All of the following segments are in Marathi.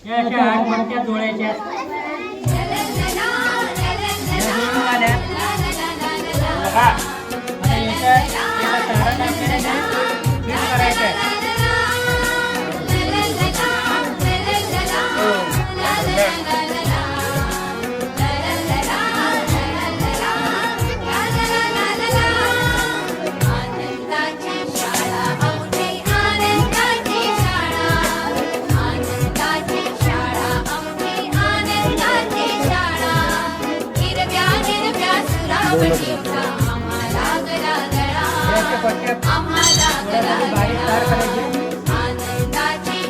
જોડે છે હા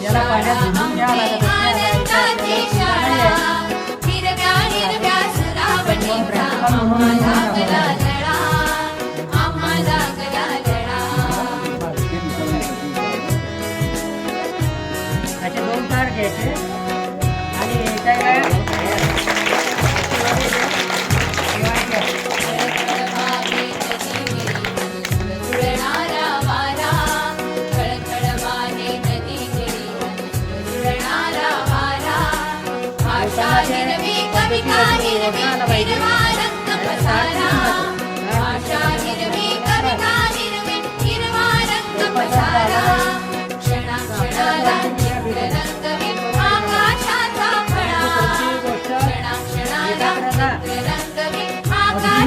याला पाण्यात दोन तार घ्यायचे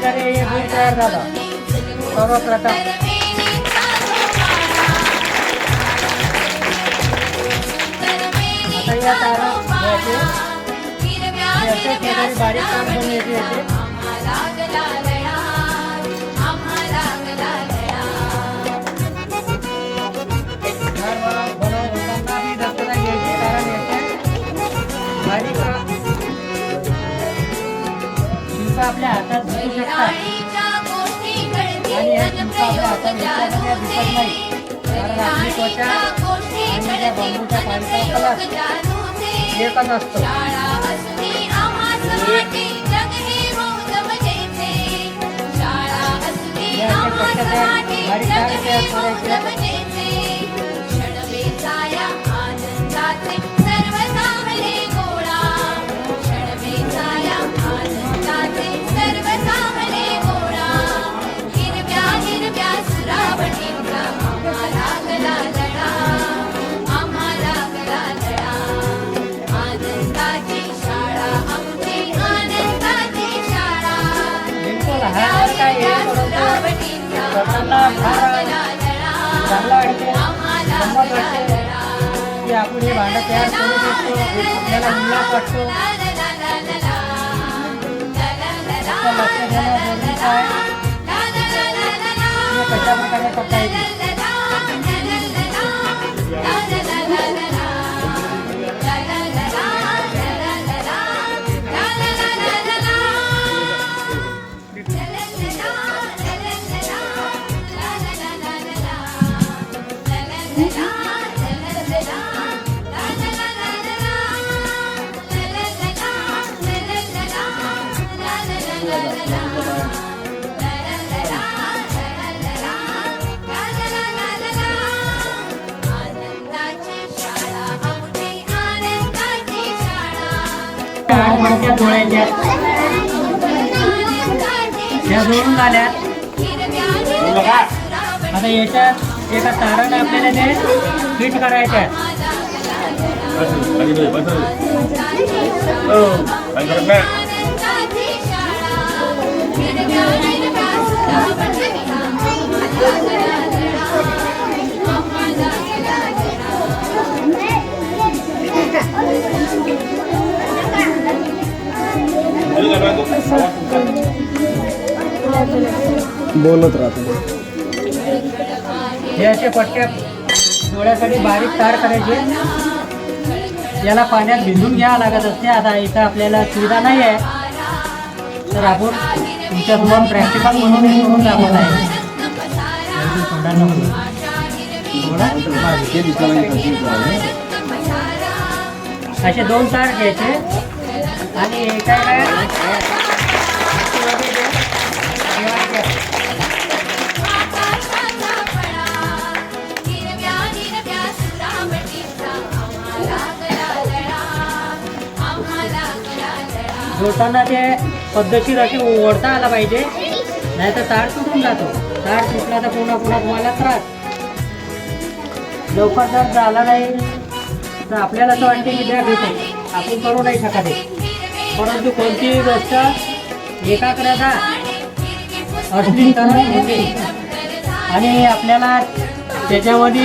ठिकाणी मीठ तयार झाला. सर्वप्रथम. आता या तारा घ्यायचे बारीक काढून येते हातात दिसू शकतात आणि या चिंचावल्या आता मित्रांना दिसत नाही कारण आपली त्वचा आणि त्या बांबूच्या पाणीचा कलर एकच असतो. Gracias por estar aquí. आपण हे भांडं तयार करू शकतो. आपल्याला मुलाच वाटतो मरच्या पोळ्याच्या या दोन झाल्या आता याच्यात एका ताराने आपल्याला ते फिट करायचं आहे बोलत राहतो. हे असे पट्ट्या डोळ्यासाठी बारीक तार करायचे. याला पाण्यात भिजून घ्यावं लागत असते. आता इथं आपल्याला सुविधा नाही आहे. तर आपण तुमच्यासमोर प्रॅक्टिकल म्हणून हे करून दाखवत आहे. असे दोन तार घ्यायचे. आणि काय काय? जोडताना ते पद्धतशीर अशी ओढता आला पाहिजे. नाही तर तार तुटून जातो. तार तुटला तर पुन्हा पुन्हा तुम्हाला त्रास. लवकर जर झाला नाही तर आपल्याला असं वाटते की द्या आपण करू नाही शकत आहे परंतु कोणतीही गोष्ट एकाग्रता असली तरच होते. आणि आपल्याला त्याच्यामध्ये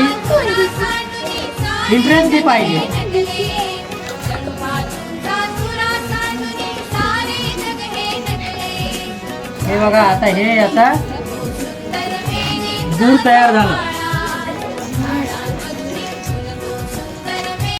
इंटरेस्ट बी पाहिजे. हे बघा आता हे आता दूध तयार झालं.